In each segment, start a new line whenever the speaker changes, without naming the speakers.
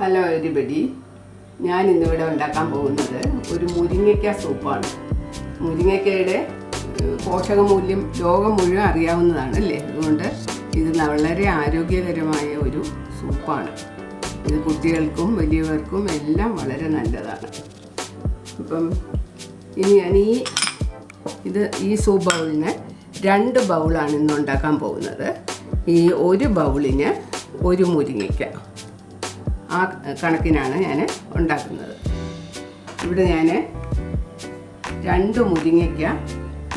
Hello എരിപടി ഞാൻ ഇന്നിവിടെ ഉണ്ടാക്കാൻ പോകുന്നത് ഒരു മുരിങ്ങയ്ക്ക സൂപ്പാണ്. മുരിങ്ങയ്ക്കയുടെ പോഷകമൂല്യം ലോകം മുഴുവൻ അറിയാവുന്നതാണ് അല്ലേ? അതുകൊണ്ട് ഇത് വളരെ ആരോഗ്യകരമായ ഒരു സൂപ്പാണ്. ഇത് കുട്ടികൾക്കും വലിയവർക്കും എല്ലാം വളരെ നല്ലതാണ്. ഇപ്പം ഇനി ഞാൻ ഈ ഇത് ഈ സൂപ്പ് ബൗളിന് രണ്ട് ബൗളാണ് ഇന്ന് ഉണ്ടാക്കാൻ പോകുന്നത്. ഈ ഒരു ബൗളിന് ഒരു മുരിങ്ങയ്ക്ക. ആ കണക്കിനാണ് ഞാൻ ഉണ്ടാക്കുന്നത്. ഇവിടെ ഞാൻ രണ്ട് മുരിങ്ങയ്ക്ക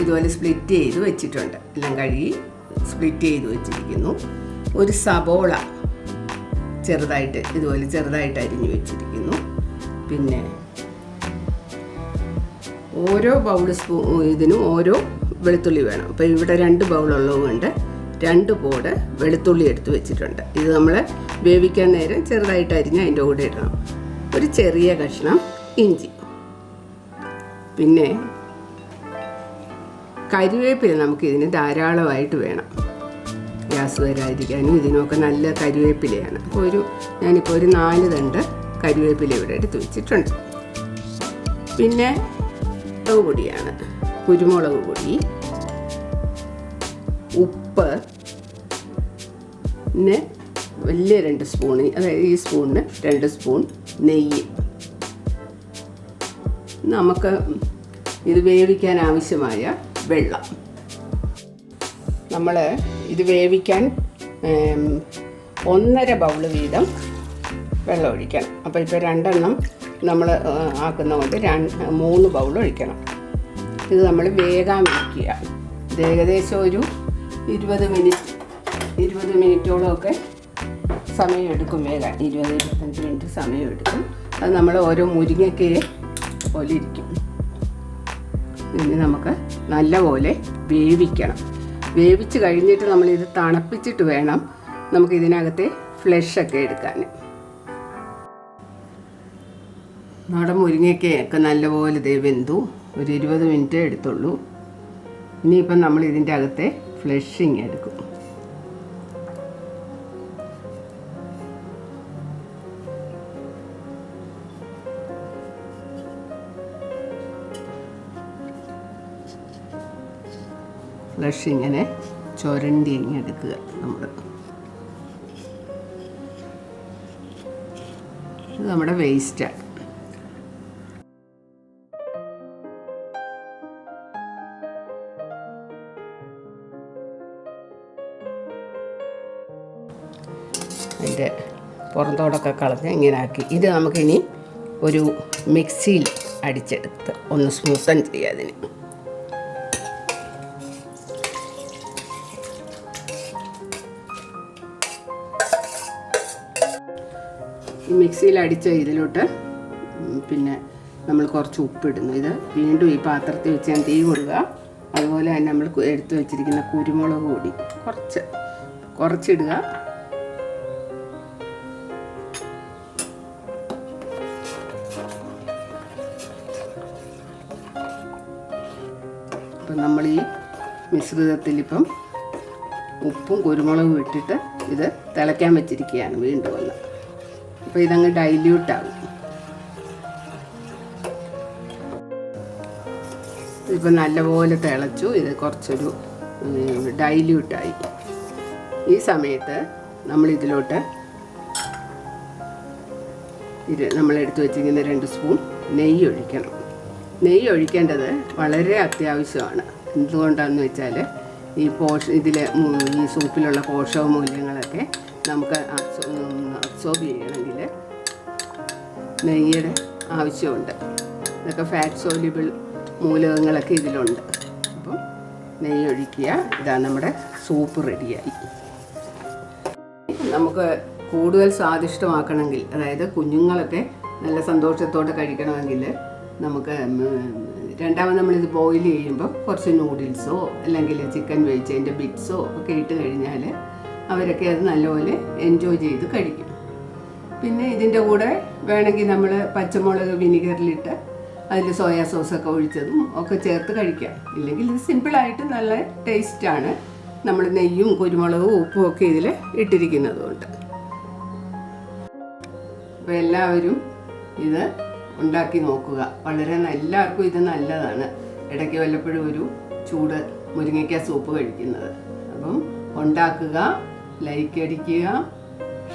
ഇതുപോലെ സ്പ്ലിറ്റ് ചെയ്ത് വെച്ചിട്ടുണ്ട്. എല്ലാം കഴുകി സ്പ്ലിറ്റ് ചെയ്ത് വെച്ചിരിക്കുന്നു. ഒരു സബോള ചെറുതായിട്ട് ഇതുപോലെ ചെറുതായിട്ട് അരിഞ്ഞു വെച്ചിരിക്കുന്നു. പിന്നെ ഓരോ ബൗൾ സ്പൂ ഇതിനും ഓരോ വെളുത്തുള്ളി വേണം. അപ്പോൾ ഇവിടെ രണ്ട് ബൗളുള്ളത് കൊണ്ട് രണ്ട് പോട് വെളുത്തുള്ളി എടുത്ത് വെച്ചിട്ടുണ്ട്. ഇത് നമ്മൾ വേവിക്കാൻ നേരം ചെറുതായിട്ട് അരിഞ്ഞ് അതിന്റെ കൂടെ ഇടണം. ഒരു ചെറിയ കഷ്ണം ഇഞ്ചി. പിന്നെ കരിവേപ്പില നമുക്ക് ഇതിന് ധാരാളമായിട്ട് വേണം. ഗ്യാസ് വരാതിരിക്കാനും ഇതിനൊക്കെ നല്ല കരിവേപ്പിലയാണ്. അപ്പോൾ ഒരു ഞാനിപ്പോൾ ഒരു നാല് തണ്ട് കരിവേപ്പില ഇവിടെ എടുത്ത് വെച്ചിട്ടുണ്ട്. പിന്നെ മുളക് പൊടിയാണ്. കുരുമുളക് പൊടി ഉപ്പ് പിന്നെ വലിയ രണ്ട് സ്പൂൺ അതായത് ഈ സ്പൂണിന് രണ്ട് സ്പൂൺ നെയ്യ്. നമുക്ക് ഇത് വേവിക്കാൻ ആവശ്യമായ വെള്ളം. നമ്മൾ ഇത് വേവിക്കാൻ ഒന്നര ബൗൾ വീതം വെള്ളം ഒഴിക്കണം. അപ്പോൾ ഇപ്പോൾ രണ്ടെണ്ണം നമ്മൾ ആക്കുന്ന കൊണ്ട് രണ്ട് മൂന്ന് ബൗൾ ഒഴിക്കണം. ഇത് നമ്മൾ വേഗം വയ്ക്കുക ഇത് ഏകദേശം ഒരു ഇരുപത് മിനിറ്റ് ഇരുപത് മിനിറ്റോളമൊക്കെ സമയമെടുക്കും വേഗം. ഇരുപത് ഇരുപത്തഞ്ച് മിനിറ്റ് സമയമെടുക്കും. അത് നമ്മൾ ഓരോ മുരിങ്ങക്കയെ ഇരിക്കും. ഇനി നമുക്ക് നല്ലപോലെ വേവിക്കണം. വേവിച്ച് കഴിഞ്ഞിട്ട് നമ്മളിത് തണുപ്പിച്ചിട്ട് വേണം നമുക്ക് ഇതിനകത്തെ ഫ്ലഷൊക്കെ എടുക്കാൻ. നമ്മുടെ മുരിങ്ങയ്ക്കയൊക്കെ നല്ലപോലെ ദേ വെന്തു. ഒരു ഇരുപത് മിനിറ്റ് എടുത്തുള്ളൂ. ഇനിയിപ്പം നമ്മൾ ഇതിന്റെ അകത്തെ ഫ്ലഷിങ് എടുക്കും. ഫ്ലഷ് ഇങ്ങനെ ചുരണ്ടി അങ്ങ് എടുക്കുക നമ്മൾ ഇത് നമ്മുടെ വേസ്റ്റാണ് അതിന്റെ പുറന്തോടൊക്കെ കളഞ്ഞ് ഇങ്ങനെ ആക്കി. ഇത് നമുക്കിനി ഒരു മിക്സിയിൽ അടിച്ചെടുത്ത് ഒന്ന് സ്മൂത്തൻ ചെയ്യാം അതിന്. മിക്സിയിൽ അടിച്ച ഇതിലോട്ട് പിന്നെ നമ്മൾ കുറച്ച് ഉപ്പിടുന്നു. ഇത് വീണ്ടും ഈ പാത്രത്തിൽ വെച്ച് ഞാൻ തീ കൊടുക്കുക. അതുപോലെ തന്നെ നമ്മൾ എടുത്തു വെച്ചിരിക്കുന്ന കുരുമുളക് കൂടി കുറച്ച് കുറച്ചിടുക. അപ്പം നമ്മൾ ഈ മിശ്രിതത്തിൽ ഇപ്പം ഉപ്പും കുരുമുളകും ഇട്ടിട്ട് ഇത് തിളയ്ക്കാൻ വെച്ചിരിക്കുകയാണ് വീണ്ടും ഒന്ന്. അപ്പോൾ ഇതങ്ങ് ഡൈല്യൂട്ട് ആകും. ഇപ്പം നല്ലപോലെ തിളച്ചു. ഇത് കുറച്ചൊരു ഡൈല്യൂട്ടായി ഈ സമയത്ത് നമ്മൾ ഇതിലോട്ട് ഇത് നമ്മൾ എടുത്തു വെച്ചിരിക്കുന്ന രണ്ട് സ്പൂൺ നെയ്യ് ഒഴിക്കണം നെയ്യ് ഒഴിക്കേണ്ടത് വളരെ അത്യാവശ്യമാണ്. എന്തുകൊണ്ടാണെന്ന് വെച്ചാൽ ഈ പോഷ ഇതിലെ ഈ സൂപ്പിലുള്ള പോഷക മൂല്യങ്ങളൊക്കെ നമുക്ക് അബ്സോർബ് ചെയ്യണമെങ്കിൽ നെയ്യുടെ ആവശ്യമുണ്ട്. ഇതൊക്കെ ഫാറ്റ് സോലിബിൾ മൂലകങ്ങളൊക്കെ ഇതിലുണ്ട്. അപ്പം നെയ്യ് ഒഴിക്കുക ഇതാ നമ്മുടെ സൂപ്പ് റെഡിയായി. നമുക്ക് കൂടുതൽ സ്വാദിഷ്ടമാക്കണമെങ്കിൽ അതായത് കുഞ്ഞുങ്ങളൊക്കെ നല്ല സന്തോഷത്തോടെ കഴിക്കണമെങ്കിൽ നമുക്ക് രണ്ടാമത് നമ്മളിത് ബോയിൽ ചെയ്യുമ്പോൾ കുറച്ച് നൂഡിൽസോ അല്ലെങ്കിൽ ചിക്കൻ വേവിച്ചതിന്റെ ബിറ്റ്സോ ഒക്കെ ഇട്ട് കഴിഞ്ഞാൽ അവരൊക്കെ അത് നല്ലപോലെ എൻജോയ് ചെയ്ത് കഴിക്കും. പിന്നെ ഇതിന്റെ കൂടെ വേണമെങ്കിൽ നമ്മൾ പച്ചമുളക് വിനിഗറിലിട്ട് അതിൽ സോയാ സോസൊക്കെ ഒഴിച്ചതും ഒക്കെ ചേർത്ത് കഴിക്കാം. ഇല്ലെങ്കിൽ ഇത് സിമ്പിളായിട്ട് നല്ല ടേസ്റ്റാണ് നമ്മൾ നെയ്യും കുരുമുളകും ഉപ്പും ഒക്കെ ഇതിൽ ഇട്ടിരിക്കുന്നതുകൊണ്ട്. അപ്പോൾ എല്ലാവരും ഇത് ഉണ്ടാക്കി നോക്കുക. വളരെ എല്ലാവർക്കും ഇത് നല്ലതാണ്. ഇടയ്ക്ക് വല്ലപ്പോഴും ഒരു ചൂട് മുരിങ്ങയ്ക്ക സൂപ്പ് കഴിക്കുന്നത്. അപ്പം ഉണ്ടാക്കുക ലൈക്ക് അടിക്കുക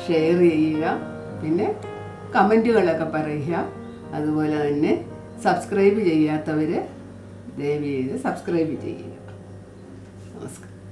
ഷെയർ ചെയ്യുക പിന്നെ കമന്റുകളൊക്കെ പറയുക. അതുപോലെ തന്നെ സബ്സ്ക്രൈബ് ചെയ്യാത്തവർ ദയവ് ചെയ്ത് സബ്സ്ക്രൈബ് ചെയ്യുക. നമസ്കാരം.